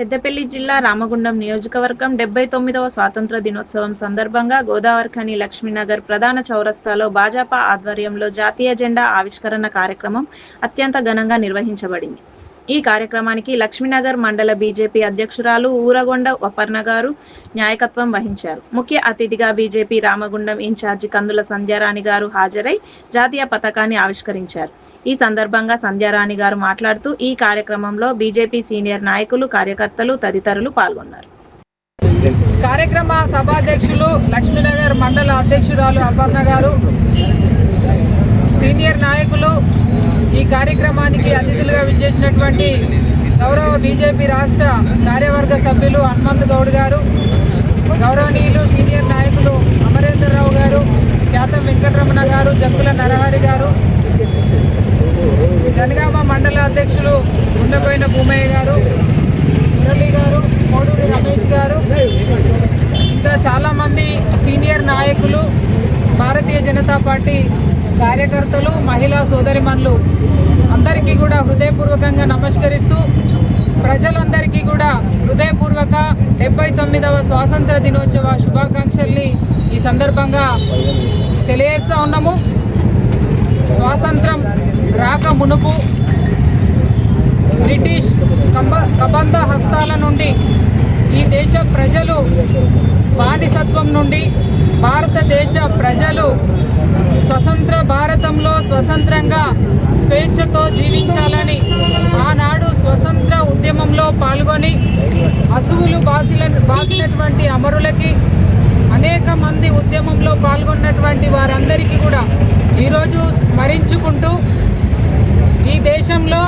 పెద్దపల్లి జిల్లా రామగుండం నియోజకవర్గం డెబ్బై తొమ్మిదవ స్వాతంత్ర దినోత్సవం సందర్భంగా గోదావరిఖని లక్ష్మీనగర్ ప్రధాన చౌరస్తాలో భాజపా ఆధ్వర్యంలో జాతీయ జెండా ఆవిష్కరణ కార్యక్రమం అత్యంత ఘనంగా నిర్వహించబడింది. ఈ కార్యక్రమానికి లక్ష్మీనగర్ మండల బీజేపీ అధ్యక్షురాలు ఊరగొండ అపర్ణ గారు నాయకత్వం వహించారు. ముఖ్య అతిథిగా బీజేపీ రామగుండం ఇన్ఛార్జి కందుల సంధ్యారాణి గారు హాజరై జాతీయ పతాకాన్ని ఆవిష్కరించారు. ఈ సందర్భంగా సంధ్యారాణి గారు మాట్లాడుతూ ఈ కార్యక్రమంలో బీజేపీ సీనియర్ నాయకులు కార్యకర్తలు తదితరులు పాల్గొన్నారు. కార్యక్రమ సభాధ్యక్షులు లక్ష్మీనగర్ మండల అధ్యక్షురాలు అపర్ణ గారు సీనియర్ నాయకులు ఈ కార్యక్రమానికి అతిథులుగా విచ్చేసినటువంటి గౌరవ బీజేపీ రాష్ట్ర కార్యవర్గ సభ్యులు హనుమంత్ గౌడ్ గారు గౌరవనీయులు సీనియర్ నాయకులు ఉండపోయిన గారు మురళి గారు కోడూరి రమేష్ గారు ఇంకా చాలామంది సీనియర్ నాయకులు భారతీయ జనతా పార్టీ కార్యకర్తలు మహిళా సోదరిమణులు అందరికీ కూడా హృదయపూర్వకంగా నమస్కరిస్తూ ప్రజలందరికీ కూడా హృదయపూర్వక డెబ్బై తొమ్మిదవ స్వాతంత్ర దినోత్సవ శుభాకాంక్షల్ని ఈ సందర్భంగా తెలియజేస్తూ ఉన్నాము. స్వాతంత్రం రాక మునుపు బ్రిటిష్ కంబ కబంధ హస్తాల నుండి ఈ దేశ ప్రజలు బానిసత్వం నుండి భారతదేశ ప్రజలు స్వతంత్ర భారతంలో స్వతంత్రంగా స్వేచ్ఛతో జీవించాలని ఆనాడు స్వతంత్ర ఉద్యమంలో పాల్గొని అసువులు బాసిన బాసినటువంటి అమరులకి అనేక మంది ఉద్యమంలో పాల్గొన్నటువంటి వారందరికీ కూడా ఈరోజు స్మరించుకుంటూ ఈ దేశంలో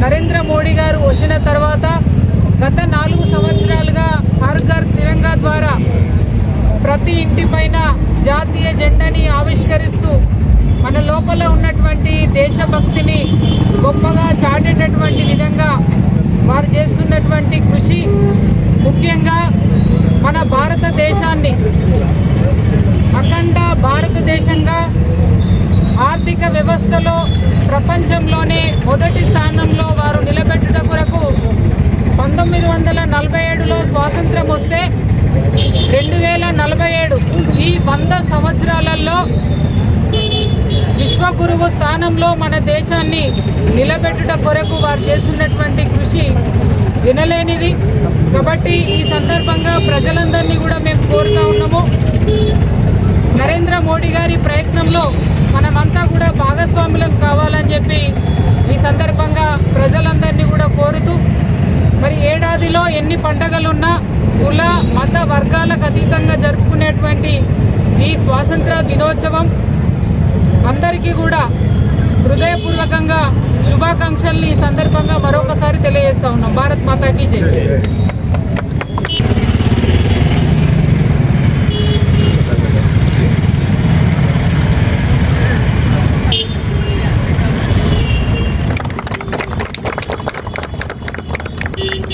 నరేంద్ర మోడీ గారు వచ్చిన తర్వాత గత నాలుగు సంవత్సరాలుగా హర్ ఘర్ తిరంగా ద్వారా ప్రతి ఇంటి పైన జాతీయ జెండాని ఆవిష్కరిస్తూ మన లోపల ఉన్నటువంటి దేశభక్తిని గొప్పగా చాటేటటువంటి విధంగా వారు చేస్తున్నటువంటి కృషి ముఖ్యంగా మన భారతదేశాన్ని అఖండ భారతదేశంగా ఆర్థిక వ్యవస్థలో ప్రపంచంలోనే మొదటి స్థానంలో వారు నిలబెట్టుట కొరకు పంతొమ్మిది వందల నలభై ఏడులో స్వాతంత్రం వస్తే రెండు వేల నలభై ఏడు ఈ వంద సంవత్సరాలలో విశ్వగురువు స్థానంలో మన దేశాన్ని నిలబెట్టుట కొరకు వారు చేస్తున్నటువంటి కృషి వినలేనిది. కాబట్టి ఈ సందర్భంగా ప్రజలందరినీ కూడా మేము కోరుతా ఉన్నాము. నరేంద్ర మోడీ గారి ప్రయత్నంలో మనమంతా కూడా భాగస్వాములం కావాలని చెప్పి ఈ సందర్భంగా ప్రజలందరినీ కూడా కోరుతూ మరి ఏడాదిలో ఎన్ని పండగలున్నా కుల మత వర్గాలకు అతీతంగా జరుపుకునేటువంటి ఈ స్వాతంత్ర దినోత్సవం అందరికీ కూడా హృదయపూర్వకంగా శుభాకాంక్షల్ని ఈ సందర్భంగా మరొకసారి తెలియజేస్తా ఉన్నాం. భారత్ మాతాకి జై.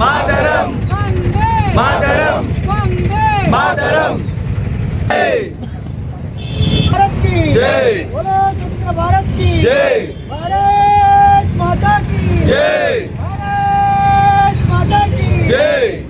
மாதரம் மாதரம் மாதரம் भारत की जय बोलो स्वतंत्र भारत की जय भारत माता की जय भारत माता की जय